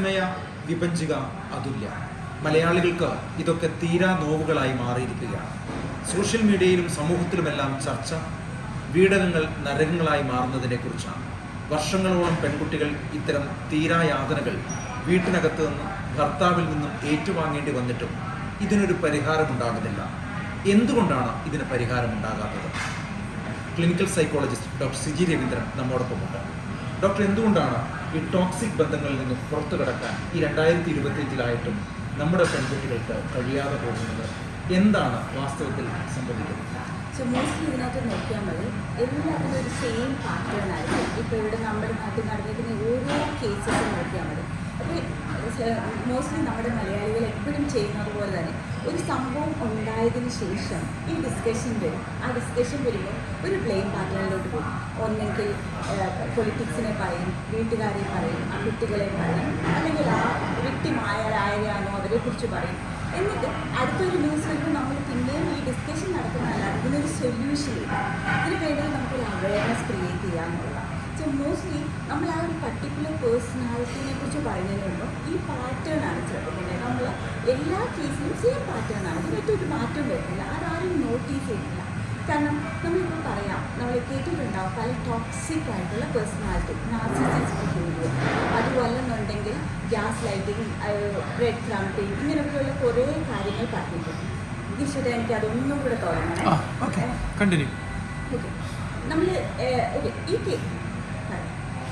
വിസ്മയ വിഭജിക അതുല്യ. മലയാളികൾക്ക് ഇതൊക്കെ തീരാ നോവുകളായി മാറിയിരിക്കുകയാണ്. സോഷ്യൽ മീഡിയയിലും സമൂഹത്തിലുമെല്ലാം ചർച്ച വീടകങ്ങൾ നരകങ്ങളായി മാറുന്നതിനെ കുറിച്ചാണ് വർഷങ്ങളോളം പെൺകുട്ടികൾ ഇത്തരം തീരായാതനകൾ വീട്ടിനകത്ത് നിന്നും ഭർത്താവിൽ നിന്നും ഏറ്റുവാങ്ങേണ്ടി വന്നിട്ടും ഇതിനൊരു പരിഹാരമുണ്ടാകുന്നില്ല. എന്തുകൊണ്ടാണ് ഇതിന് പരിഹാരമുണ്ടാകാത്തത്? Clinical psychologist doctor Siji Raveendran നമ്മോടൊപ്പമുണ്ട്. Doctor എന്തുകൊണ്ടാണ് ഈ ടോക്സിക് ബന്ധങ്ങളിൽ നിന്ന് പുറത്തു കടക്കാൻ ഈ രണ്ടായിരത്തി ഇരുപത്തിയഞ്ചിലായിട്ടും നമ്മുടെ പെൺകുട്ടികൾക്ക് കഴിയാതെ പോകുന്നത് എന്താണ് വാസ്തവത്തിൽ സംഭവിക്കുന്നത്? സോ മോസ്റ്റ്ലി ഇതിനകത്ത് നോക്കിയാൽ മതി. എല്ലാത്തിനും ഒരു സെയിം പാറ്റേൺ ആയിരിക്കും. ഇപ്പോൾ ഇവിടെ നമ്മുടെ നാട്ടിൽ നടന്നിരിക്കുന്ന ഓരോ കേസസും നോക്കിയാൽ മതി. മോസ്റ്റ്ലി നമ്മുടെ മലയാളികൾ എപ്പോഴും ചെയ്യുന്നത് പോലെ തന്നെ ഒരു സംഭവം ഉണ്ടായതിന് ശേഷം ഈ ഡിസ്കഷൻ വരും. ആ ഡിസ്കഷൻ വരുമ്പോൾ ഒരു ബ്ലെയിം പാറ്റേണിലോട്ട് പോകും. ഒന്നെങ്കിൽ പൊളിറ്റിക്സിനെ പറയും വീട്ടുകാരെ പറയും ആ കുട്ടികളെ പറയും അല്ലെങ്കിൽ ആ വ്യക്തിമായ ആരെയാണോ അവരെ കുറിച്ച് പറയും. എന്നിട്ട് അടുത്തൊരു ന്യൂസ് വരുമ്പോൾ നമ്മൾ പിന്നെയും ഈ ഡിസ്കഷൻ നടത്തുന്നതല്ല ഇതിനൊരു സൊല്യൂഷൻ ഇതിന് വേണ്ടത് നമുക്കൊരു അവയർനെസ് ക്രിയേറ്റ് ചെയ്യാന്നുള്ളതാണ് സോ മോസ്റ്റ്ലി നമ്മൾ ആ ഒരു പർട്ടിക്കുലർ പേഴ്സണാലിറ്റിനെ കുറിച്ച് മുമ്പ് ഈ പാറ്റേൺ ആണ് ശ്രദ്ധിക്കേണ്ടത്. നമ്മൾ എല്ലാ കേസിലും സെയിം പാറ്റേൺ ആണ്. മറ്റൊരു മാറ്റം വരുന്നില്ല. അതാരും നോട്ടീസ് ചെയ്യുന്നില്ല. കാരണം നമ്മളിപ്പോൾ പറയാം നമ്മൾ കേട്ടിട്ടുണ്ടാവും പല ടോക്സിക് ആയിട്ടുള്ള പേഴ്സണാലിറ്റി നാർസിസിസ് ബിഹേവിയർ അതുപോലെന്നുണ്ടെങ്കിൽ ഗ്യാസ് ലൈറ്റിംഗ് റെഡ് ക്രാമ്പിംഗ് ഇങ്ങനെയൊക്കെയുള്ള കുറേ കാര്യങ്ങൾ പറഞ്ഞിട്ടുണ്ട്. ഈശ്വര എനിക്ക് അതൊന്നും കൂടെ തുടങ്ങണേ ഓക്കെ കണ്ടിന്യൂ ഓക്കെ നമ്മൾ ഓക്കെ ഈ.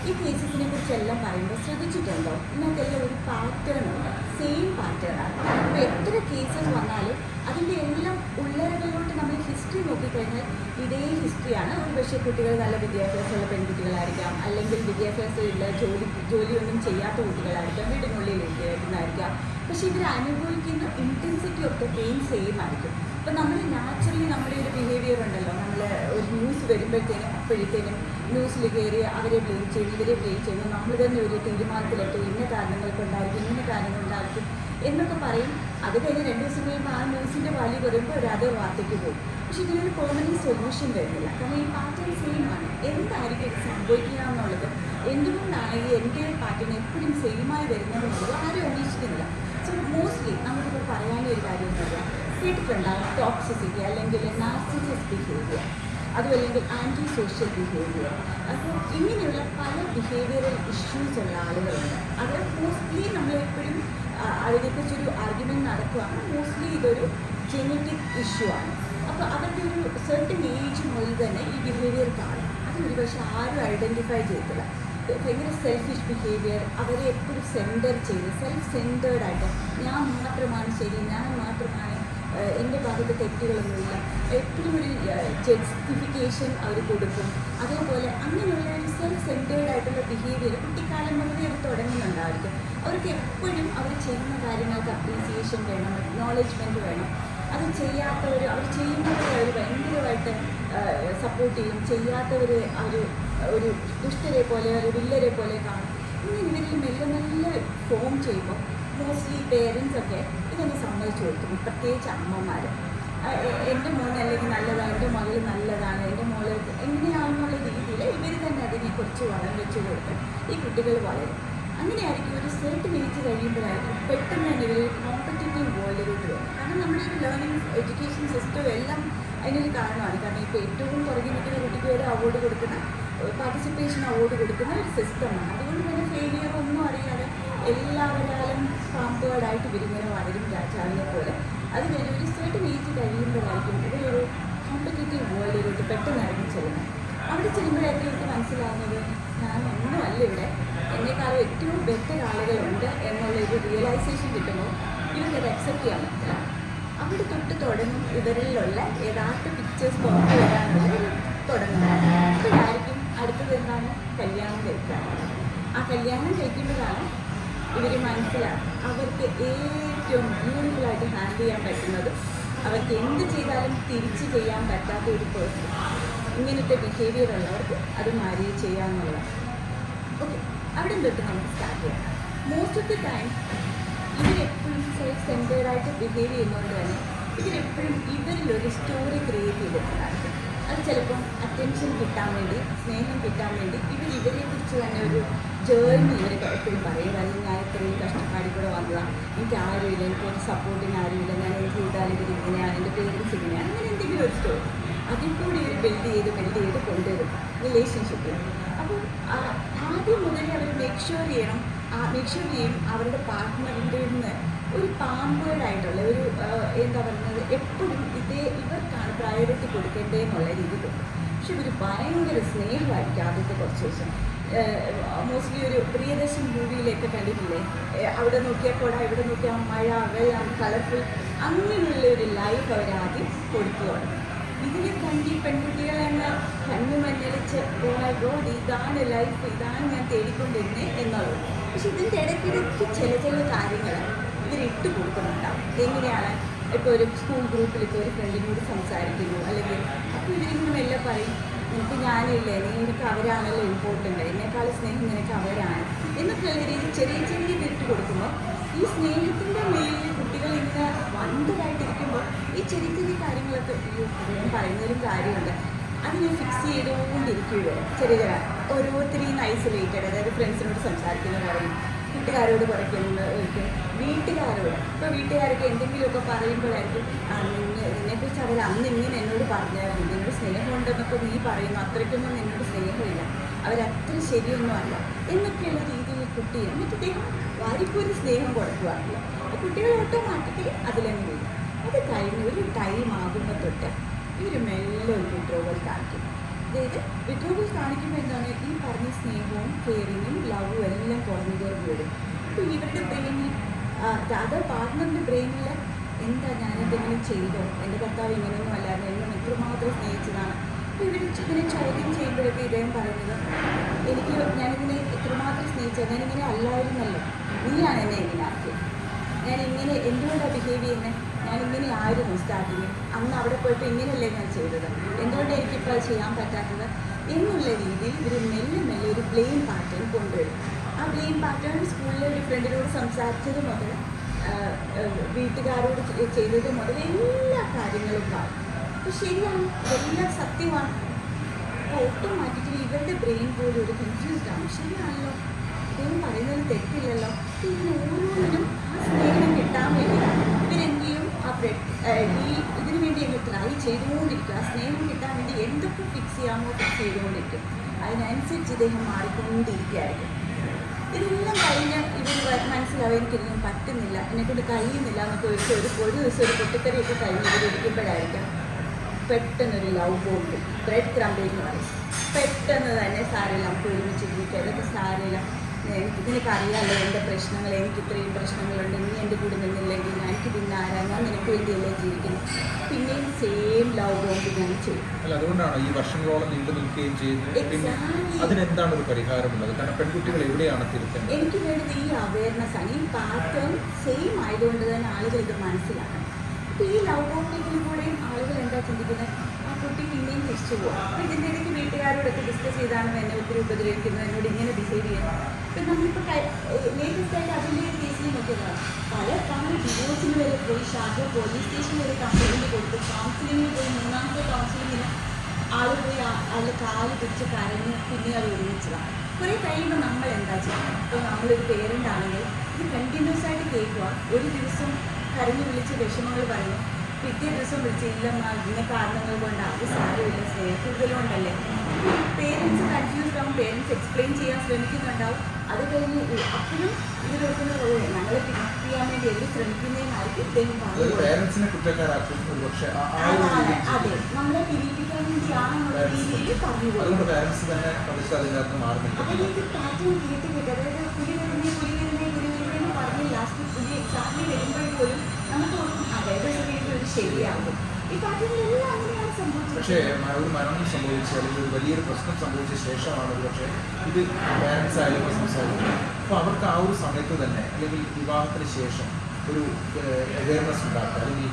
ഈ കേസസിനെ കുറിച്ചെല്ലാം പറയുമ്പോൾ ശ്രദ്ധിച്ചിട്ടുണ്ടോ? ഇതിനകത്തെല്ലാം ഒരു പാറ്റേൺ ഉണ്ട്. സെയിം പാറ്റേൺ ആണ്. അപ്പോൾ എത്ര കേസസ് വന്നാലും അതിന്റെ എല്ലാം ഉള്ളറകളിലോട്ട് നമ്മൾ ഹിസ്റ്ററി നോക്കിക്കഴിഞ്ഞാൽ ഇതേ ഹിസ്റ്ററിയാണ് ഒരു പക്ഷേ കുട്ടികൾ നല്ല വിദ്യാഭ്യാസമുള്ള പെൺകുട്ടികളായിരിക്കാം. അല്ലെങ്കിൽ വിദ്യാഭ്യാസമില്ല ജോലി ജോലിയൊന്നും ചെയ്യാത്ത കുട്ടികളായിരിക്കാം. വീടിനുള്ളിൽ ഇരിക്കുന്നതായിരിക്കാം. പക്ഷേ ഇവർ അനുഭവിക്കുന്ന ഇന്റൻസിറ്റി ഒക്കെ ഗെയിം സെയിം ആയിരിക്കും. അപ്പം നമ്മൾ നാച്ചുറലി നമ്മുടെ ഒരു ബിഹേവിയർ ഉണ്ടല്ലോ. നമ്മൾ ഒരു ന്യൂസ് വരുമ്പോഴത്തേനും അപ്പോഴത്തേനും ന്യൂസിൽ കയറി അവരെ ബ്ലെയിം ചെയ്യും ഇവരെ ബ്ലെയിം ചെയ്യും. നമ്മൾ തന്നെ ഒരു തീരുമാനത്തിലെത്തും. ഇന്ന കാരണങ്ങൾ ഉണ്ടായിരിക്കും ഇന്ന കാര്യങ്ങൾ ഉണ്ടായിരിക്കും എന്നൊക്കെ പറയും. അത് കഴിഞ്ഞ് രണ്ട് ദിവസം കഴിയുമ്പോൾ ആ ന്യൂസിന്റെ വാല്യൂ പറയുമ്പോൾ ഒരു അതേ വാർത്തയ്ക്ക് പോകും. പക്ഷേ ഇതിനൊരു പെർമനന്റ് സൊല്യൂഷൻ വരുന്നില്ല. കാരണം ഈ പാറ്റേൺ സെയിം ആണ്. എന്തായിരിക്കും സംഭവിക്കുക എന്നുള്ളത്? എന്തുകൊണ്ടാണ് ഈ എന്റെ പാറ്റേൺ എപ്പോഴും സെയിമായി വരുന്നതെന്നുള്ളത് ആരും അന്വേഷിക്കുന്നില്ല. സോ മോസ്റ്റ്ലി നമുക്കിപ്പോൾ പറയാനൊരു കാര്യം എന്താ കേട്ടിട്ടുണ്ടാകും ടോക്സിസിറ്റി അല്ലെങ്കിൽ നാർസിസിസ് ബിഹേവിയർ അതും അല്ലെങ്കിൽ ആന്റി സോഷ്യൽ ബിഹേവിയർ അപ്പോൾ ഇങ്ങനെയുള്ള പല ബിഹേവിയറൽ ഇഷ്യൂസ് ഉള്ള ആളുകളുണ്ട്. അത് മോസ്റ്റ്ലി നമ്മളെപ്പോഴും അതിനെക്കുറിച്ചൊരു ആർഗ്യുമെന്റ് നടക്കുകയാണ് മോസ്റ്റ്ലി ഇതൊരു ജെനറ്റിക് ഇഷ്യൂ ആണ്. അപ്പോൾ അവരുടെ ഒരു സെർട്ടൻ ഏജ് മുതൽ തന്നെ ഈ ബിഹേവിയർ കാണും. അത് ഒരു പക്ഷേ ആരും ഐഡന്റിഫൈ ചെയ്തില്ല ഭയങ്കര സെൽഫിഷ് ബിഹേവിയർ അവരെ എപ്പോഴും സെന്റർ ചെയ്ത് സെൽഫ് സെന്റേർഡ് ആയിട്ട് ഞാൻ മാത്രമാണ് ശരി ഞാൻ മാത്രമാണ് എന്റെ ഭാഗത്ത് തെറ്റുകളൊന്നുമില്ല. എപ്പോഴും ഒരു ജസ്റ്റിഫിക്കേഷൻ അവർ കൊടുക്കും. അതേപോലെ അങ്ങനെയുള്ള ഒരു സെൽഫ് സെന്റേർഡ് ആയിട്ടുള്ള ബിഹേവിയർ കുട്ടിക്കാലം മുതലേ അവർ തുടങ്ങുന്നുണ്ടായിരിക്കും. അവർക്ക് എപ്പോഴും അവർ ചെയ്യുന്ന കാര്യങ്ങൾക്ക് അപ്രീസിയേഷൻ വേണം അക്നോളജ്മെന്റ് വേണം. അത് ചെയ്യാത്തവർ അവർ ചെയ്യുന്നവരെ അവർ ഭയങ്കരമായിട്ട് സപ്പോർട്ട് ചെയ്യും. ചെയ്യാത്തവർ ഒരു ഒരു ദുഷ്ടരെ പോലെ ഒരു വില്ലരെ പോലെ കാണും. ഇങ്ങനെ ഇവരിൽ മെല്ലെ മെല്ലെ ഫോം ചെയ്യുമ്പോൾ മോസ്റ്റ്ലി പേരൻസ് ഒക്കെ ഇതൊന്ന് സമ്മതിച്ചു കൊടുക്കും പ്രത്യേകിച്ച് അമ്മമാർ എന്റെ മോൻ അല്ലെങ്കിൽ നല്ലതാണ് എന്റെ മകൾ നല്ലതാണ് എന്റെ മോൾ എങ്ങനെയാണെന്നുള്ള രീതിയിൽ ഇവർ തന്നെ അതിനെക്കുറിച്ച് വളം വെച്ച് കൊടുത്ത് ഈ കുട്ടികൾ വളരും. അങ്ങനെയായിരിക്കും ഒരു സെർട്ട് ഏജ് കഴിയുമ്പോഴായിരിക്കും പെട്ടെന്ന് തന്നെ ഇവർ കോമ്പറ്റേറ്റീവ് വേൾഡിലോട്ട് വരും കാരണം നമ്മുടെ ഒരു ലേണിംഗ് എഡ്യൂക്കേഷൻ സിസ്റ്റം എല്ലാം അതിനൊരു കാരണമാണ്. കാരണം ഇപ്പോൾ ഏറ്റവും പുറകെ നിൽക്കുന്ന കുട്ടിക്ക് വരെ അവാർഡ് കൊടുക്കുന്ന പാർട്ടിസിപ്പേഷൻ അവാർഡ് കൊടുക്കുന്ന ഒരു സിസ്റ്റമാണ് അതുകൊണ്ട് തന്നെ ഫെയിലിയർ ഒന്നും അറിയാതെ എല്ലാവരാലും പാമ്പുകളായിട്ട് ഇവരിങ്ങനെ വളരും രാജാവിനെ പോലെ. അത് കഴിഞ്ഞ് ഒരു സെർട്ടൻ ഏജ് കഴിയുമ്പോഴായിരിക്കും ഇവരൊരു കോമ്പറ്റേറ്റീവ് വേൾഡിലോട്ട് പെട്ടെന്ന് ഇറങ്ങി ചെല്ലുന്നത്. അവിടെ ചെല്ലുമ്പോഴായിരിക്കും എനിക്ക് മനസ്സിലാവുന്നത് ഞാൻ ഒന്നുമല്ല ഇവിടെ. എന്നെക്കാളും ഏറ്റവും ബെറ്റർ ആളുകളുണ്ട് എന്നുള്ള ഒരു റിയലൈസേഷൻ കിട്ടുമ്പോൾ ഇവരത് അക്സെപ്റ്റ് ചെയ്യാൻ പറ്റില്ല. അവിടെ തൊട്ട് തുടങ്ങും ഇവരിലുള്ള യഥാർത്ഥ പിക്ചേഴ്സ് പുറത്തു വരാനുള്ള തുടങ്ങുന്നത് അപ്പോഴായിരിക്കും അടുത്തത് എന്താണ്? കല്യാണം കഴിക്കുക. ആ കല്യാണം കഴിക്കുമ്പോഴാണ് ഇവർ മനസ്സിലാക്കുക അവർക്ക് ഏറ്റവും ബ്യൂട്ടിഫുൾ ആയിട്ട് ഹാൻഡിൽ ചെയ്യാൻ പറ്റുന്നത് അവർക്ക് എന്ത് ചെയ്താലും തിരിച്ച് ചെയ്യാൻ പറ്റാത്ത ഒരു പേഴ്സൺ ഇങ്ങനത്തെ ബിഹേവിയർ ഉള്ളവർക്ക് അത് മാറി ചെയ്യാമെന്നുള്ളതാണ് ഓക്കെ അവിടെ തൊട്ട് നമുക്ക് സ്റ്റാർട്ട് ചെയ്യാം. മോസ്റ്റ് ഓഫ് ദി ടൈം ഇവരെപ്പോഴും സെൽഫ് സെന്റേർഡായിട്ട് ബിഹേവ് ചെയ്യുന്നതുകൊണ്ട് തന്നെ ഇവരെപ്പോഴും ഇവരിലൊരു സ്റ്റോറി ക്രിയേറ്റ് ചെയ്തിട്ടുണ്ടായിരിക്കും. അത് ചിലപ്പം അറ്റൻഷൻ കിട്ടാൻ വേണ്ടി സ്നേഹം കിട്ടാൻ വേണ്ടി ഇവർ ഇവരെ കുറിച്ച് തന്നെ ഒരു ജേർണി ഇവർ എപ്പോഴും പറയും. അല്ലെങ്കിൽ ഞാൻ ഇത്രയും വന്നതാണ് എനിക്ക് ആരുമില്ല എനിക്കൊരു സപ്പോർട്ടിന് ആരുമില്ല. ഞാൻ എനിക്ക് ചെയ്താൽ ഇവർ ഇങ്ങനെയാണ് എന്റെ പേരൻസ് ഇങ്ങനെയാണ്. അങ്ങനെ എന്തെങ്കിലും ഒരു സ്റ്റോറി അതിൽ കൂടി ഇവർ ബിൽഡ് ചെയ്ത് ബിൽഡ് ചെയ്ത് കൊണ്ടുവരും റിലേഷൻഷിപ്പിൽ അപ്പോൾ ആദ്യം മുതലേ അവർ മേക്ക് ഷുവർ ചെയ്യണം. മേക്ക് ഷുവർ ചെയ്യും അവരുടെ പാർട്ട്ണറിന്റെ ഒരു പാമ്പേഡായിട്ടുള്ള ഒരു എന്താ പറയുന്നത് എപ്പോഴും ഇതേ ഇവർക്കാണ് പ്രയോറിറ്റി കൊടുക്കേണ്ടതെന്നുള്ള രീതി കൊടുക്കും പക്ഷെ ഇവർ ഭയങ്കര സ്നേഹമായിരിക്കും ആദ്യത്തെ കുറച്ച് ദിവസം. മോസ്റ്റ്ലി ഒരു പ്രിയദർശൻ മൂവിയിലൊക്കെ കണ്ടിട്ടില്ലേ? അവിടെ നോക്കിയാൽ കൂടെ ഇവിടെ നോക്കിയാൽ മഴ വെള്ളം കളർഫുൾ അങ്ങനെയുള്ള ഒരു ലൈഫ് അവർ ആദ്യം കൊടുത്തു തുടങ്ങും. ഇതിനെ കണ്ടി പെൺകുട്ടികളെന്ന് കണ്ണു മഞ്ഞളിച്ച് ഗോഡ് ഇതാണ് ലൈഫ് ഇതാണ് ഞാൻ തേടിക്കൊണ്ടിരുന്നത് എന്നുള്ളത്. പക്ഷെ ഇതിന്റെ ഇടയ്ക്കിടയ്ക്ക് ചില ചില കാര്യങ്ങൾ ഇവരിട്ട് കൊടുക്കുന്നുണ്ടാവും. എങ്ങനെയാണ് ഇപ്പോൾ ഒരു സ്കൂൾ ഗ്രൂപ്പിൽ ഇപ്പോൾ ഒരു ഫ്രണ്ടിനോട് സംസാരിക്കുന്നു. അല്ലെങ്കിൽ അപ്പോൾ ഇവരിങ്ങനെ മെല്ലെ പറയും എനിക്ക് ഞാനില്ലേ നീ എനിക്ക് അവരാണല്ലോ ഇമ്പോർട്ടന്റ് എന്നെക്കാൾ സ്നേഹം നിനക്ക് അവരാണ്. എന്നൊക്കെയുള്ള രീതിയിൽ ചെറിയ ചെറിയ ഇട്ട് കൊടുക്കുമ്പോൾ ഈ സ്നേഹത്തിന്റെ മേലിൽ കുട്ടികൾ ഇങ്ങനെ വണ്ടറായിട്ടിരിക്കുമ്പോൾ ഈ ചെറിയ ചെറിയ കാര്യങ്ങളൊക്കെ അദ്ദേഹം പറയുന്നൊരു കാര്യമുണ്ട്. അതിനെ ഫിക്സ് ചെയ്തുകൊണ്ടിരിക്കുകയോ ചെറിയ ഓരോരുത്തരെയും ഐസൊലേറ്റഡ് അതായത് ഫ്രണ്ട്സിനോട് സംസാരിക്കുന്ന പറയും കൂട്ടുകാരോട് പറയുന്നത് വീട്ടുകാരോട്. ഇപ്പോൾ വീട്ടുകാരൊക്കെ എന്തെങ്കിലുമൊക്കെ പറയുമ്പോഴായിരിക്കും നിന്നെക്കുറിച്ച് അവർ അന്ന് ഇങ്ങനെ എന്നോട് പറഞ്ഞായിരുന്നു. നിന്നോട് സ്നേഹമുണ്ടെന്നൊക്കെ നീ പറയുന്നു. അത്രയ്ക്കൊന്നും നിന്നോട് സ്നേഹമില്ല. അവരത്ര ശരിയൊന്നും അല്ല. എന്നൊക്കെയുള്ള രീതിയിൽ കുട്ടി എന്നിട്ട് അദ്ദേഹം വാരിക്കൊരു സ്നേഹം കൊടുക്കുവാറില്ല കുട്ടികൾ ഓട്ടോമാറ്റിക്കലി അതിലങ്ങ് വരും അത് കഴിഞ്ഞ് ഒരു ടൈം ആകുമ്പോൾ തൊട്ട് ഇവർ മെല്ലെ ഒരു വിഡ്രോവൽ കാണിക്കും. അതായത് വിഡ്രോവൽ കാണിക്കുമ്പോൾ എന്താണ്? ഈ പറഞ്ഞ സ്നേഹവും കെയറിങ്ങും ലവും എല്ലാം കുറഞ്ഞു കുറഞ്ഞു വരും അപ്പോൾ ഇവരുടെ ബ്രെയിനിൽ അതർ പാർട്ട്ണറിന്റെ ബ്രെയിനിൽ എന്താ ഞാൻ എന്തെങ്കിലും ചെയ്തോ? എന്റെ ഭർത്താവ് ഇങ്ങനെയൊന്നും അല്ലായിരുന്നു. എന്നെ ഇത്രമാത്രം സ്നേഹിച്ചതാണ്. അപ്പോൾ ഇവർ ഇങ്ങനെ ചോദ്യം ചെയ്യുമ്പോഴൊക്കെ ഇദ്ദേഹം പറയുന്നത് എനിക്ക് ഞാനിതിനെ ഇത്രമാത്രം സ്നേഹിച്ചത്. ഞാനിങ്ങനെ അല്ലായിരുന്നല്ലോ. നീയാണ് എന്നെ ഇങ്ങനെ ആക്കിയത് ഞാൻ ഇങ്ങനെ എന്തുകൊണ്ടാണ് ബിഹേവ് ചെയ്യുന്നത് ഞാൻ ഇങ്ങനെയായിരുന്നു സ്റ്റാർട്ടിങ് അന്ന് അവിടെ പോയിട്ട് ഇങ്ങനെയല്ലേ ഞാൻ ചെയ്തത്? എന്തുകൊണ്ട് എനിക്കിപ്പോൾ അത് ചെയ്യാൻ പറ്റാത്തത്? എന്നുള്ള രീതിയിൽ ഇവർ മെല്ലെ മെല്ലെ ഒരു പ്ലെയിൻ പാറ്റേൺ കൊണ്ടുവരും. ആ പ്ലെയിൻ പാറ്റേൺ സ്കൂളിലെ ഒരു ഫ്രണ്ടിനോട് സംസാരിച്ചത് മുതൽ വീട്ടുകാരോട് ചെയ്തത് മുതൽ എല്ലാ കാര്യങ്ങളും കാണും. അപ്പോൾ ശരിയാണ് എല്ലാം സത്യമാണ്. അപ്പോൾ ഓട്ടോമാറ്റിക്കലി ഇവരുടെ ബ്രെയിൻ പോലും ഒരു കൺഫ്യൂസ്ഡ് ആണ്. ശരിയാണല്ലോ. ഇതൊന്നും പറയുന്നതിന് തെറ്റില്ലല്ലോ. ഇതിന് ഓരോന്നിനും ആ സ്നേഹം കിട്ടാൻ വേണ്ടി ഇവരെന്ത് ചെയ്യും ആ ബ്രെഡ് ഈ ഇതിനു വേണ്ടി അങ്ങ് ട്രൈ ചെയ്തുകൊണ്ടിരിക്കും ആ സ്നേഹം കിട്ടാൻ വേണ്ടി എന്തൊക്കെ ഫിക്സ് ചെയ്യാമോ ഫിക്സ് ചെയ്തുകൊണ്ടിരിക്കും. അതിനനുസരിച്ച് ഇദ്ദേഹം മാറിക്കൊണ്ടിരിക്കുകയായിരിക്കും. ഇതെല്ലാം കഴിഞ്ഞ് ഇവർ മനസ്സിലാവും എനിക്കിതൊന്നും പറ്റുന്നില്ല. എന്നെക്കൊണ്ട് കഴിയുന്നില്ല എന്നൊക്കെ ഒരു ഒരു ദിവസം ഒരു പൊട്ടിക്കറിയൊക്കെ കഴിഞ്ഞ് ഇവരിയ്ക്കുമ്പോഴായിരിക്കും പെട്ടെന്നൊരു ലവ് ബോംബ് ബ്രെഡ് ക്രംബ് എന്ന് പറയും. പെട്ടെന്ന് തന്നെ സാരെല്ലാം ഒരുമിച്ച് ഇരിക്കുക ഇതൊക്കെ സാരമില്ല എനിക്ക് അറിയാമല്ലോ എന്റെ പ്രശ്നങ്ങൾ എനിക്ക് ഇത്രയും പ്രശ്നങ്ങളുണ്ട് നീ എന്റെ കൂടെ നിന്നില്ലെങ്കിൽ ഞാൻ എനിക്ക് പിന്നെ ആരാ? ഞാൻ നിനക്ക് വേണ്ടിയല്ലേ ജീവിക്കുന്നു പിന്നെയും സെയിം ലവ് ബോണ്ട് ഞാൻ ചെയ്യും. അല്ല അതുകൊണ്ടാണ് ഈ വർഷങ്ങളോളം നീണ്ടു നിൽക്കുകയും ചെയ്യുന്നത്. അതിനെന്താണ് ഒരു പരിഹാരമുള്ളത്? കാരണം പെൺകുട്ടികൾ എവിടെയാണ് തിരുത്തേണ്ടത്? എനിക്ക് വേണ്ടത് ഈ അവയർനെസ് ആണ്. ഈ പാറ്റേൺ സെയിം ആയതുകൊണ്ട് തന്നെ ആളുകൾ ഇത് മനസ്സിലാക്കണം. അപ്പോൾ ഈ ലവ് ബോണ്ടിങ്ങിലൂടെയും ആളുകൾ എന്താ ചിന്തിക്കുന്നത്? ആ കുട്ടി പിന്നെയും തിരിച്ചു പോകും. അപ്പോൾ ഇതിന്റെ ഇടയ്ക്ക് വീട്ടുകാരോടൊക്കെ ഡിസ്കസ് ചെയ്താണ് എന്നെ ഒത്തിരി ഉപദ്രവിക്കുന്നത് എന്നോട് ഇങ്ങനെ ബിഹേവ് ചെയ്യുന്നത് ഇപ്പം നമ്മളിപ്പോൾ ലേറ്റസ്റ്റ് ആയിട്ട് അതിന്റെ കേസിൽ നോക്കിയതാണ് പല തവണ ഡിവോഴ്സിന് വരെ പോയി ഷാർജ പോലീസ് സ്റ്റേഷനിൽ വരെ കംപ്ലൈന്റ് കൊടുത്ത്. കൗൺസിലിങ്ങിന് പോയി മൂന്നാമത്തെ കൗൺസിലിങ്ങിന് ആൾ പോയി അതിൽ കാൽ പിടിച്ച് കരഞ്ഞ് പിന്നെ അത് ഒരുമിച്ചതാണ് കുറേ കഴിയുമ്പോൾ നമ്മൾ എന്താ ചെയ്യുന്നത്? ഇപ്പോൾ നമ്മളൊരു പേരന്റ് ആണെങ്കിൽ ഇത് കണ്ടിന്യൂസ് ആയിട്ട് കേൾക്കുക ഒരു ദിവസം കരഞ്ഞു വിളിച്ച് വിഷമങ്ങൾ പറയുന്നു. പിറ്റേ ദിവസം വിളിച്ച് ഇല്ലമ്മ ഇന്ന കാരണങ്ങൾ കൊണ്ട് അത് സാരമില്ല സ്നേഹക്കൂടുതലുണ്ടല്ലേ പേരൻസ് കൺഫ്യൂസ്ഡ് ആവും പേരൻസ് എക്സ്പ്ലെയിൻ ചെയ്യാൻ ശ്രമിക്കുന്നുണ്ടാവും. അത് കഴിഞ്ഞ് അപ്പോഴും ഇവരൊക്കുന്നത് ഓ ഞങ്ങളെ പിക്കപ്പ് ചെയ്യാൻ വേണ്ടി എവിടെ ശ്രമിക്കുന്നതിനായിരിക്കും ഇദ്ദേഹം അതെ. നമ്മളെ പിരിപ്പിക്കാൻ വേണ്ടിയാണെന്നുള്ള രീതിയിൽ പറഞ്ഞു പാറ്റേൺ കേട്ട് കേട്ട് പുലി എക്സാമിന് വരുമ്പോഴും പോലും നമുക്ക് തോന്നും അതായത് ഒരു ശരിയാകും. പക്ഷേ ഒരു മരണം സംഭവിച്ച് അല്ലെങ്കിൽ ഒരു വലിയൊരു പ്രശ്നം സംഭവിച്ച ശേഷമാണ് ഒരു പക്ഷേ ഇത് പാരൻസ് ആയാലും സംസാരിക്കുന്നത് അപ്പോൾ അവർക്ക് ആ ഒരു സമയത്ത് തന്നെ അല്ലെങ്കിൽ വിവാഹത്തിന് ശേഷം ഒരു അവയർനെസ് ഉണ്ടാക്കുക. അല്ലെങ്കിൽ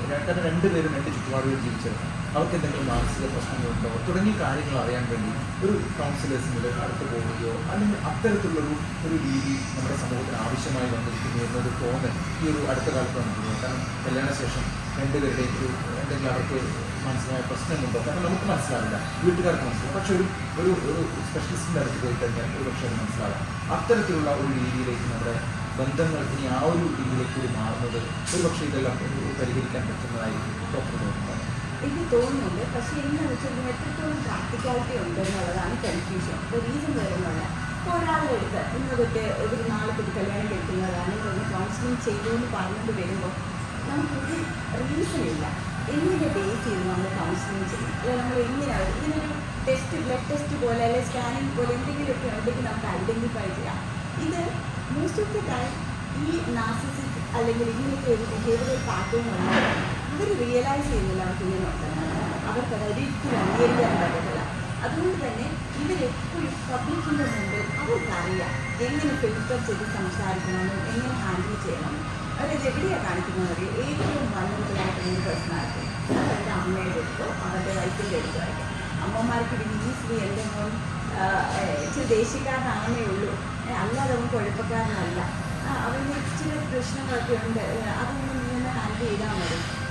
രണ്ടുപേരും രണ്ട് ചുറ്റുപാടുകൾ ജീവിച്ചത് അവർക്ക് എന്തെങ്കിലും മാനസിക പ്രശ്നങ്ങളുണ്ടോ? തുടങ്ങിയ കാര്യങ്ങൾ അറിയാൻ വേണ്ടി ഒരു കൗൺസിലേഴ്സിന്റെ അടുത്ത് പോവുകയോ അല്ലെങ്കിൽ അത്തരത്തിലുള്ളൊരു ഒരു രീതി നമ്മുടെ സമൂഹത്തിന് ആവശ്യമായി വന്നിരിക്കുന്നു എന്നൊരു തോന്നൽ ഈ ഒരു അടുത്ത കാലത്ത് നമുക്ക് കാരണം കല്യാണശേഷം രണ്ടുപേരുടെയും ഒരു എന്തെങ്കിലും അവർക്ക് മനസ്സിലായ പ്രശ്നമുണ്ടോ കാരണം നമുക്ക് മനസ്സിലാവില്ല. വീട്ടുകാർക്ക് മനസ്സിലാവും പക്ഷെ ഒരു ഒരു ഒരു സ്പെഷ്യലിസ്റ്റിന്റെ അടുത്ത് പോയി കഴിഞ്ഞാൽ ഒരു പക്ഷേ അത് മനസ്സിലാവും അത്തരത്തിലുള്ള ഒരു രീതിയിലേക്ക് നമ്മുടെ ബന്ധങ്ങൾ ഇനി ആ ഒരു രീതിയിലേക്ക് കൂടി മാറുന്നത് ഒരു പക്ഷേ ഇതെല്ലാം പരിഹരിക്കാൻ പറ്റുന്നതായി ഡോക്ടർ തോന്നുന്നത് എനിക്ക് തോന്നുന്നുണ്ട്. പക്ഷേ എന്താണെന്ന് വെച്ചാൽ എത്രത്തോളം പ്രാക്ടിക്കാലിറ്റി ഉണ്ട് എന്നുള്ളതാണ് കൺഫ്യൂഷൻ ഇപ്പോൾ റീസൺ വരുന്നത് ഇപ്പോൾ ഒരാളെടുത്ത് ഇന്ന് തൊട്ട് ഒരു നാളെ തൊട്ട് കല്യാണം കഴിക്കുന്നതാണ് ഒന്ന് കൗൺസിലിംഗ് ചെയ്തു എന്ന് പറഞ്ഞിട്ട് വരുമ്പോൾ നമുക്കൊരു റീസൺ ഇല്ല. എങ്ങനെ ബേസ് ചെയ്ത് നമ്മൾ കൗൺസിലിംഗ് ചെയ്യും? അല്ലെങ്കിൽ നമ്മൾ എങ്ങനെയാണ് ഇതിനൊരു ടെസ്റ്റ് ബ്ലഡ് ടെസ്റ്റ് പോലെ അല്ലെങ്കിൽ സ്കാനിങ് പോലെ എന്തെങ്കിലുമൊക്കെ ഉണ്ടെങ്കിൽ നമുക്ക് ഐഡന്റിഫൈ ചെയ്യാം. ഇത് മോസ്റ്റ് ഓഫ് ദി ടൈം ഈ നാസിസിക് അല്ലെങ്കിൽ ഇങ്ങനെയൊക്കെ ഒരു ബിഹേവിയർ പാറ്റേൺ ഉള്ളത് അവർ റിയലൈസ് ചെയ്യുന്നില്ല അവർക്ക് ഇങ്ങനെ ഉണ്ടെന്ന് അവർക്ക് ഒരിക്കലും അംഗീകരിക്കാൻ പറ്റത്തില്ല അതുകൊണ്ട് തന്നെ ഇവരെപ്പോഴും പബ്ലിക്കിന്റെ മുമ്പിൽ അവർക്കറിയാം എങ്ങനെ ഫിൽറ്റർ ചെയ്ത് സംസാരിക്കണമെന്നും എങ്ങനെ ഹാൻഡിൽ ചെയ്യണമെന്നും. അവരത് എവിടെയാണ് കാണിക്കുന്നത് ഏറ്റവും വന്നതിലായിട്ടുള്ള ഒരു പേഴ്സണാലിറ്റി അവരുടെ അമ്മയുടെ എടുത്തോ അവരുടെ വൈഫിന്റെ എടുത്തോ ആയിരിക്കും. അമ്മമാർക്ക് ഈസിലി ആ, ഇച്ചിരി ദേശീയക്കാരനാണെന്നേ ഉള്ളൂ. അല്ലാതെ അവൻ കുഴപ്പക്കാരനല്ല. അവന് ഇച്ചിരി പ്രശ്നങ്ങളൊക്കെ ഉണ്ട്. അതൊന്നും ഇങ്ങനെ ഹാൻഡിൽ ചെയ്താൽ മതി. ഇവർ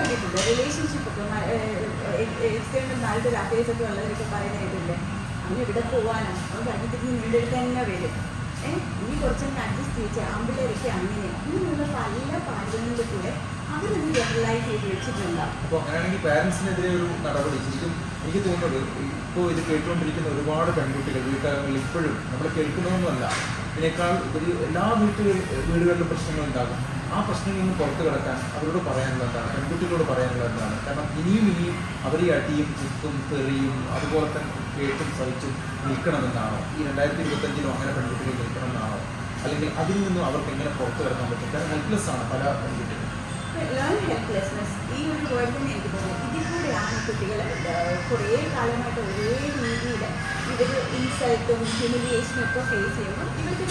കണ്ടിട്ടുണ്ട്. റിലേഷൻഷിപ്പ് ഒക്കെ എക്സ്റ്റേണൽ നാളുടെ അഫയേഴ്സ് ഒക്കെ ഉള്ളവരൊക്കെ പറയുന്നതായിട്ടില്ലേ അവന് എവിടെ പോവാനോ. അവൻ കഴിഞ്ഞിട്ട് നിന്റെ തന്നെ വരും. ഏഹ് ഇനി കുറച്ചൊന്ന് അഡ്ജസ്റ്റ് ചെയ്ത് ആമ്പിള്ളേരൊക്കെ അങ്ങനെ. ഇങ്ങനെയുള്ള പല കാര്യങ്ങളിലും കൂടെ എനിക്ക് തോന്നുന്നത് ഇപ്പോൾ ഇത് കേട്ടുകൊണ്ടിരിക്കുന്ന ഒരുപാട് പെൺകുട്ടികൾ വീട്ടുകാരിൽ ഇപ്പോഴും നമ്മൾ കേൾക്കുന്നതൊന്നുമല്ല. ഇതിനേക്കാൾ ഒരു എല്ലാ വീട്ടുകൾ വീടുകളിലും പ്രശ്നങ്ങൾ ഉണ്ടാകും. ആ പ്രശ്നങ്ങളിൽ നിന്ന് പുറത്തു കിടക്കാൻ അവരോട് പറയാനുള്ളത് എന്താണ്? പെൺകുട്ടികളോട് പറയാനുള്ളത് എന്താണ്? കാരണം ഇനിയും ഇനിയും അവർ ഈ അടിയും ചുറ്റും തെറിയും അതുപോലെ തന്നെ കേട്ടും സഹിച്ചും നിൽക്കണമെന്നാണോ? ഈ രണ്ടായിരത്തി ഇരുപത്തഞ്ചിലോ അങ്ങനെ പെൺകുട്ടികൾ നിൽക്കണമെന്നാണോ? അല്ലെങ്കിൽ അതിൽ നിന്നും അവർക്ക് എങ്ങനെ പുറത്തു കിടക്കാൻ പറ്റും? കാരണം ഹെൽപ്ലെസ് ആണ് പല പെൺകുട്ടികളും. കുറേ കാലമായിട്ട് ഒരേ രീതിയിൽ ഇവർ ഇൻസൾട്ടും ഹ്യൂമിലിയേഷനും ഒക്കെ ഫേസ് ചെയ്യുമ്പോൾ ഇവർക്ക്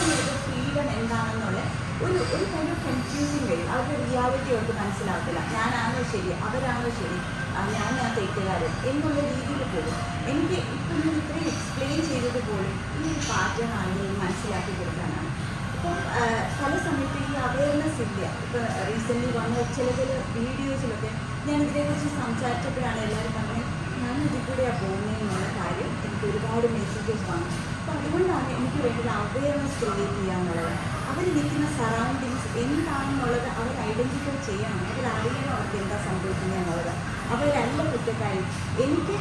ഫ്രീഡം എന്താണെന്നുള്ള ഒരു ഒരു കൈൻഡ് കൺഫ്യൂസിങ് വരും അവരുടെ റിയാലിറ്റി അവർക്ക് മനസ്സിലാകത്തില്ല ഞാനാണോ ശരി അവരാണോ ശരി ഞാൻ ഞാൻ തെറ്റുകാരൻ എന്നുള്ള രീതിയിൽ പോകും എനിക്ക് ഇപ്പം ഇത്രയും എക്സ്പ്ലെയിൻ ചെയ്തത് പോലും ഈ ഒരു പാറ്റേൺ ആളുകൾ മനസ്സിലാക്കി കൊടുക്കാനാണ്. ഇപ്പം പല സമയത്ത് ഈ അവയർനെസ് ഇല്ല. ഇപ്പം റീസെന്റ്ലി വന്ന ചില ചില വീഡിയോസിലൊക്കെ ഞാൻ ഇതിനെക്കുറിച്ച് സംസാരിച്ചപ്പോഴാണ് എല്ലാവരും പറഞ്ഞത് ഞാൻ ഇതിൽ കൂടെയാണ് പോകുന്നതെന്നുള്ള കാര്യം എനിക്ക് ഒരുപാട് മെസ്സേജസ് വന്നു. അപ്പം അതുകൊണ്ടാണ് എനിക്ക് വേണ്ടത് അവയർനെസ് ക്രിയേറ്റ് ചെയ്യാന്നുള്ളത് അവർ നിൽക്കുന്ന സറൗണ്ടിങ്സ് എന്താണെന്നുള്ളത് അവർ ഐഡന്റിഫൈ ചെയ്യണം. അവരറിയണം അവർക്ക് എന്താ സംഭവിക്കുന്നത് എന്നുള്ളത്. അവരല്ല കുറ്റക്കാരി. എനിക്ക്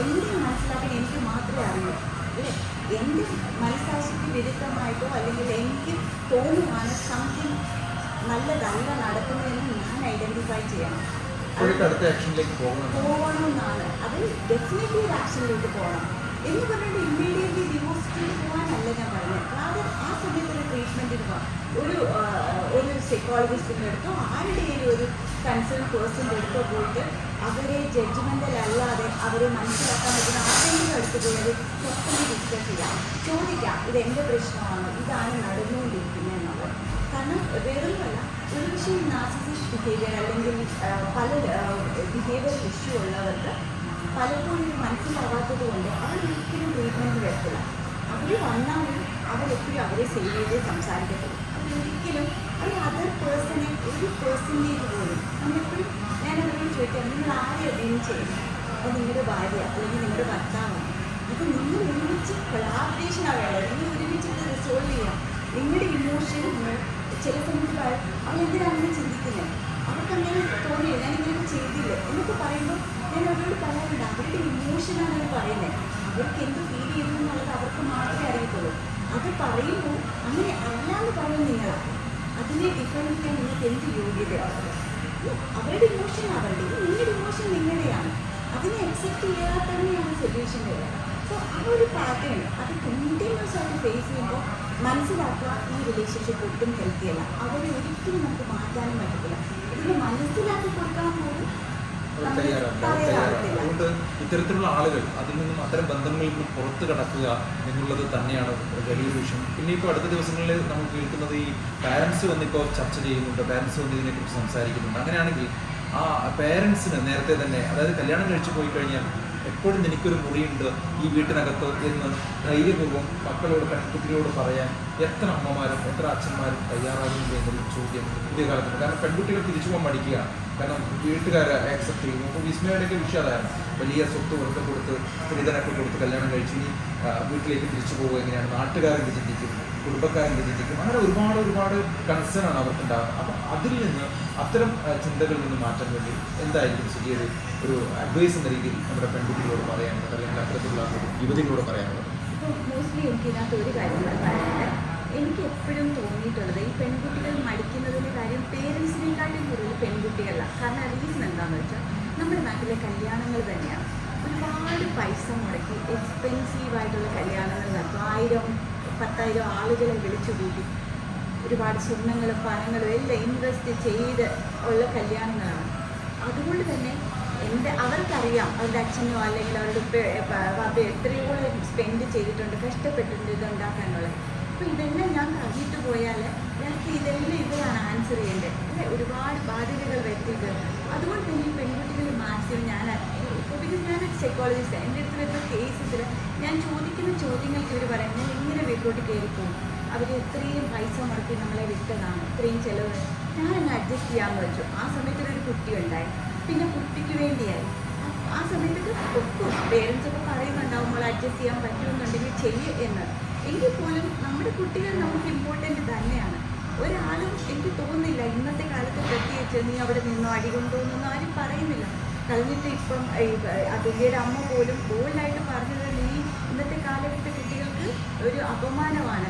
എന്റെ മനസ്സിലാക്കാൻ എനിക്ക് മാത്രമേ അറിയൂ. അല്ലേ? എന്റെ മനസ്സാക്ഷിക്ക് വിരുദ്ധമായിട്ടോ അല്ലെങ്കിൽ എനിക്ക് തോന്നുവാണ് സംതിങ് നല്ലതല്ല നടക്കുന്നതെന്ന് ഞാൻ ഐഡന്റിഫൈ ചെയ്യണം. അടുത്ത ആക്ഷനിലേക്ക് പോകണം. പോകണമെന്നാണ് അത് ഡെഫിനറ്റ്ലി ഒരു ആക്ഷനിലേക്ക് പോകണം. എന്ന് പറഞ്ഞിട്ട് ഇമ്മീഡിയറ്റ്ലി ഡിവോഴ്സിലേക്ക് പോകാനല്ല ഞാൻ പറഞ്ഞത്. കാരണം ആ സമയത്ത് ഒരു ട്രീറ്റ്മെന്റിന് പോകാം. ഒരു ഒരു സൈക്കോളജിസ്റ്റിന്റെ അടുത്തോ ആരുടെയും ഒരു കൺസേൺ പേഴ്സന്റെ അടുത്തോ പോയിട്ട് അവരെ ജഡ്ജ്മെന്റൽ അല്ലാതെ അവരെ മനസ്സിലാക്കാൻ പറ്റുന്ന ആരെങ്കിലും അടുത്ത് പോയി അത് മൊത്തം ഡിസ്കസ് ചെയ്യാം. ചോദിക്കാം ഇത് എന്റെ പ്രശ്നമാണ്? ഇതാണ് നടന്നുകൊണ്ടിരിക്കുന്നത്? എന്നുള്ളത്. കാരണം വേറൊന്നുമല്ല ഒരു പക്ഷേ ബിഹേവിയർ അല്ലെങ്കിൽ പല ബിഹേവിയർ ഇഷ്യൂ ഉള്ളവർക്ക് പലപ്പോഴും മനസ്സിലാവാത്തത് കൊണ്ട് അവരൊരിക്കലും ട്രീറ്റ്മെന്റ് വരത്തില്ല അവർ വന്നാലും അവരെപ്പോഴും അവരെ സേവ് ചെയ്ത് സംസാരിക്കത്തുള്ളൂ. അവരൊരിക്കലും ഒരു അതർ പേഴ്സണെ ഒരു പേഴ്സന്റേജ് പോലും നമ്മളെപ്പോഴും ഞാൻ അവരോട് ചോദിക്കാം നിങ്ങൾ ആരെ എൻ ചെയ്യും അത് നിങ്ങളുടെ ഭാര്യ അല്ലെങ്കിൽ നിങ്ങളുടെ ഭർത്താവാണ് ഇത് നിങ്ങൾ ഒരുമിച്ച് കൊളാബറേഷനാണ് വേണ്ടത്. നിങ്ങൾ ഒരുമിച്ച് ഇത് റിസോൾവ് ചെയ്യാം. നിങ്ങളുടെ ഇമോഷൻ ചില സമയത്ത് എന്തിനാണ് അങ്ങനെ ചിന്തിക്കുന്നത് അവർക്ക് അങ്ങനെ തോന്നിയില്ല ഞാൻ ഇങ്ങനെ ചെയ്തില്ല. എന്നൊക്കെ പറയുമ്പോൾ ഞാൻ അവരോട് പറയാറുണ്ട് അവരുടെ ഇമോഷനാണ് അവർ പറയുന്നത് അവർക്ക് എന്ത് ഫീൽ ചെയ്തു എന്നുള്ളത് അവർക്ക് മാത്രമേ അറിയത്തുള്ളൂ. അത് പറയുമ്പോൾ അങ്ങനെ അല്ലാന്ന് പറയുന്ന നിങ്ങളാണ് അതിനെ ഡിഫൈൻ ചെയ്യാൻ നിങ്ങൾക്ക് എന്ത് യോഗ്യതയാണ് അവരുടെ ഇമോഷൻ അവരുടെ നിങ്ങളുടെ ഇമോഷൻ നിങ്ങളുടെയാണ്. അതിനെ അക്സെപ്റ്റ് ചെയ്യാതെ തന്നെയാണ് സൊല്യൂഷൻ വരിക സോ ആ ഒരു പാറ്റേൺ അത് കണ്ടിന്യൂസ് ആയിട്ട് ഫേസ് ചെയ്യുമ്പോൾ മനസ്സിലാക്കുക ഈ റിലേഷൻഷിപ്പ് ഒട്ടും ഹെൽത്തി അല്ല. അവരെ ഒരിക്കലും നമുക്ക് മാറ്റാനും പറ്റത്തില്ല. ഇതിന് മനസ്സിലാക്കി കൊടുക്കാൻ പോലും അതുകൊണ്ട് ഇത്തരത്തിലുള്ള ആളുകൾ അതിൽ നിന്നും അത്തരം ബന്ധങ്ങളിൽ നിന്ന് പുറത്ത് കടക്കുക എന്നുള്ളത് തന്നെയാണ് വലിയൊരു വിഷയം. പിന്നെ ഇപ്പോൾ അടുത്ത ദിവസങ്ങളിൽ നമ്മൾ കേൾക്കുന്നത് ഈ പാരൻസ് വന്നിപ്പോൾ ചർച്ച ചെയ്യുന്നുണ്ട്. പാരൻസ് വന്ന് ഇതിനെക്കുറിച്ച് സംസാരിക്കുന്നുണ്ട്. അങ്ങനെയാണെങ്കിൽ ആ പേരൻസിന് നേരത്തെ തന്നെ അതായത് കല്യാണം കഴിച്ചു പോയി കഴിഞ്ഞാൽ എപ്പോഴും എനിക്കൊരു മുറിയുണ്ട് ഈ വീട്ടിനകത്ത് എന്ന് ധൈര്യപൂർവം മക്കളോട് പെൺകുട്ടികളോട് പറയാൻ എത്ര അമ്മമാരും എത്ര അച്ഛന്മാരും തയ്യാറാകുന്നു എന്നൊരു ചോദ്യം പുതിയ കാലത്തുണ്ട് കാരണം പെൺകുട്ടികൾ തിരിച്ചു പോകാൻ പഠിക്കുക കാരണം വീട്ടുകാരെ ആക്സെപ്റ്റ് ചെയ്യുന്നു. അപ്പോൾ വിസ്മയുടെയൊക്കെ വിഷയം അതായിരുന്നു വലിയ സ്വത്ത് വെറുതെ കൊടുത്ത് സ്ത്രീധനൊക്കെ കൊടുത്ത് കല്യാണം കഴിച്ച് ഇനി വീട്ടിലേക്ക് തിരിച്ചു പോകുക എങ്ങനെയാണ്? നാട്ടുകാരൊക്കെ ചിന്തിക്കും. കുടുംബക്കാരിൽ ചിന്തിക്കും അങ്ങനെ ഒരുപാട് ഒരുപാട് കൺസേൺ ആണ് അവർക്ക് ഉണ്ടാകുന്നത് അപ്പം അതിൽ നിന്ന് അത്തരം ചിന്തകളിൽ നിന്ന് മാറ്റാൻ വേണ്ടി എന്തായിരിക്കും ശരിയൊരു ഒരു അഡ്വൈസ് എന്ന രീതിയിൽ നമ്മുടെ പെൺകുട്ടികളോട് പറയാനുള്ളത്? അല്ലെങ്കിൽ അത്തരത്തിലുള്ള യുവതികളോട് പറയാനുള്ളത്? മോസ്റ്റ്ലി എനിക്ക് ഇതിനകത്ത് ഒരു കാര്യം കൂടെ എനിക്ക് എപ്പോഴും തോന്നിയിട്ടുള്ളത് ഈ പെൺകുട്ടികൾ മടിക്കുന്നതിന്റെ കാര്യം പേരൻസിനെക്കാട്ടും കൂടുതൽ പെൺകുട്ടികളാണ് കാരണം റീസൺ എന്താണെന്ന് വെച്ചാൽ നമ്മുടെ നാട്ടിലെ കല്യാണങ്ങൾ തന്നെയാണ് ഒരുപാട് പൈസ മുടക്കി എക്സ്പെൻസീവ് ആയിട്ടുള്ള കല്യാണങ്ങൾ നടത്തും. ആയിരം പത്തായിരം ആളുകളെ വിളിച്ചു കൂട്ടി. ഒരുപാട് സ്വർണങ്ങളും പണങ്ങളും എല്ലാം ഇൻവെസ്റ്റ് ചെയ്ത് ഉള്ള കല്യാണങ്ങളാണ്. അതുകൊണ്ട് തന്നെ എന്റെ അവർക്കറിയാം അവരുടെ അച്ഛനോ അല്ലെങ്കിൽ അവരുടെ പാപ്പ എത്രയോ സ്പെൻഡ് ചെയ്തിട്ടുണ്ട് കഷ്ടപ്പെട്ടിട്ടുണ്ട് ഇത് ഉണ്ടാക്കാനുള്ളത് അപ്പോൾ ഇതെല്ലാം ഞാൻ കഴിഞ്ഞിട്ട് പോയാൽ ഞങ്ങൾക്ക് ഇതെല്ലാം ഇവരാണ് ആൻസർ ചെയ്യേണ്ടത്. അല്ലെ? ഒരുപാട് ബാധ്യതകൾ വരുത്തിയിട്ട്. അതുകൊണ്ട് തന്നെ ഈ പെൺകുട്ടികൾ മാക്സിമം ഞാൻ ബിക്കോസ് ഞാനൊരു സൈക്കോളജിസ്റ്റ് എന്റെ അടുത്ത് വരുന്ന കേസസിൽ ഞാൻ ചോദിക്കുന്ന ചോദ്യങ്ങൾക്ക് ഇവർ പറയാം ഞാൻ ഇങ്ങനെ വീട്ടിലോട്ട് കയറിപ്പോകും അവർ എത്രയും പൈസ മുടക്കി നമ്മളെ വിട്ടതാണ്. ഇത്രയും ചിലവ്. ഞാനങ്ങ് അഡ്ജസ്റ്റ് ചെയ്യാമെന്ന് വെച്ചു. ആ സമയത്ത് ഒരു കുട്ടി ഉണ്ടായി. പിന്നെ കുട്ടിക്ക് വേണ്ടിയായി. ആ- സമയത്തൊക്കെ ഒഫ്കോഴ്സ് പേരൻസ് ഒക്കെ പറയുന്നുണ്ടാവും നമ്മൾ അഡ്ജസ്റ്റ് ചെയ്യാൻ പറ്റുമെന്നുണ്ടെങ്കിൽ ചെയ്യും എന്ന്. എങ്കിൽ പോലും നമ്മുടെ കുട്ടികൾ നമുക്ക് ഇമ്പോർട്ടന്റ് തന്നെയാണ്. ഒരാളും എനിക്ക് തോന്നുന്നില്ല ഇന്നത്തെ കാലത്ത് പ്രത്യേകിച്ച് നീ അവിടെ നിന്നോ അടി കൊണ്ടോന്നൊന്നും ആരും പറയുന്നില്ല. കഴിഞ്ഞിട്ട് ഇപ്പം അതിന്റെ അതുല്യയുടെ അമ്മ പോലും ബോൾഡായിട്ട് പറഞ്ഞത് നീ ഇന്നത്തെ കാലത്തെ കുട്ടികൾക്ക് ഒരു അപമാനമാണ്.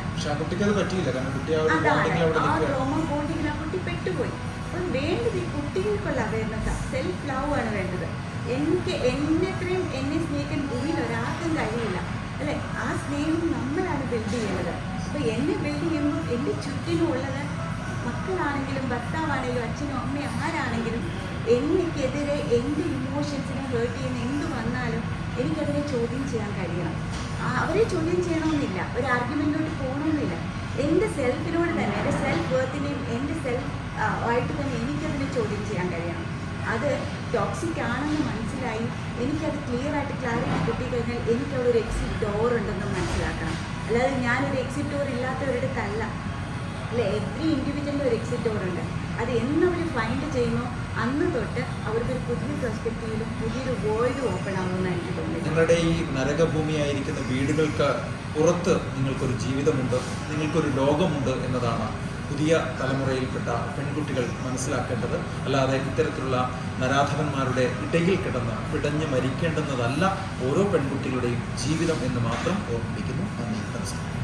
ആ അതാണ്. ട്രോമ ബോണ്ടിങ്ങിൽ ആ കുട്ടി പെട്ടുപോയി. അപ്പം വേണ്ടത് ഈ കുട്ടികൾക്കുള്ള അവയർനെസ് സെൽഫ് ലവ് ആണ് വേണ്ടത്. എനിക്ക് എന്നെത്രയും എന്നെ സ്നേഹിക്കാൻ ഭൂമിയിൽ ഒരാൾക്കും കഴിയില്ല. അല്ലെ? ആ സ്നേഹം നമ്മളാണ് ബിൽഡ് ചെയ്യുന്നത്. അപ്പോൾ എന്നെ ബിൽഡ് ചെയ്യുമ്പോൾ എന്റെ ചുറ്റിനുമുള്ളത് മക്കളാണെങ്കിലും ഭർത്താവാണെങ്കിലും അച്ഛനും അമ്മയും ആരാണെങ്കിലും എനിക്കെതിരെ എന്റെ ഇമോഷൻസിനെ ഹേർട്ട് ചെയ്യുന്ന എന്ത് വന്നാലും എനിക്കതിനെ ചോദ്യം ചെയ്യാൻ കഴിയണം. അവരെ ചോദ്യം ചെയ്യണമെന്നില്ല. ഒരു ആർഗ്യുമെന്റിലോട്ട് പോകണമെന്നില്ല. എന്റെ സെൽഫിനോട് തന്നെ എന്റെ സെൽഫ് വേർത്തിനെയും എന്റെ സെൽഫ് ആയിട്ട് തന്നെ എനിക്കതിനെ ചോദ്യം ചെയ്യാൻ കഴിയണം. അത് ടോക്സിക് ആണെന്ന് മനസ്സിലായി എനിക്കത് ക്ലിയർ ആയിട്ട് ക്ലാരിറ്റി കിട്ടിക്കഴിഞ്ഞാൽ എനിക്കവിടെ ഒരു എക്സിറ്റ് ഡോർ ഉണ്ടെന്ന് മനസ്സിലാക്കണം. അല്ലാതെ ഞാനൊരു എക്സിറ്റ് ഡോർ ഇല്ലാത്തവരുടെ തല്ല അല്ലെ എവ്രി ഇൻഡിവിജ്വലിന്റെ ഒരു എക്സിറ്റ് ഡോർ ഉണ്ട്. അത് എന്നവർ ഫൈൻഡ് ചെയ്യുന്നു അന്ന് തൊട്ട് അവർക്കൊരു പുതിയ പെർസ്പെക്റ്റീവിലും പുതിയൊരു വേൾഡ് ഓപ്പൺ ആകുമെന്ന് എനിക്ക് തോന്നുന്നു നിങ്ങളുടെ ഈ നരകഭൂമിയായിരിക്കുന്ന വീടുകൾക്ക് പുറത്ത് നിങ്ങൾക്കൊരു ജീവിതമുണ്ട് നിങ്ങൾക്കൊരു ലോകമുണ്ട് എന്നതാണ് പുതിയ തലമുറയിൽപ്പെട്ട പെൺകുട്ടികൾ മനസ്സിലാക്കേണ്ടത്. അല്ലാതെ ഇത്തരത്തിലുള്ള നരാധവന്മാരുടെ ഇടയിൽ കിടന്ന് പിടഞ്ഞ് മരിക്കേണ്ടുന്നതല്ല ഓരോ പെൺകുട്ടികളുടെയും ജീവിതം എന്ന് മാത്രം ഓർമ്മിപ്പിക്കുന്നു Johnson.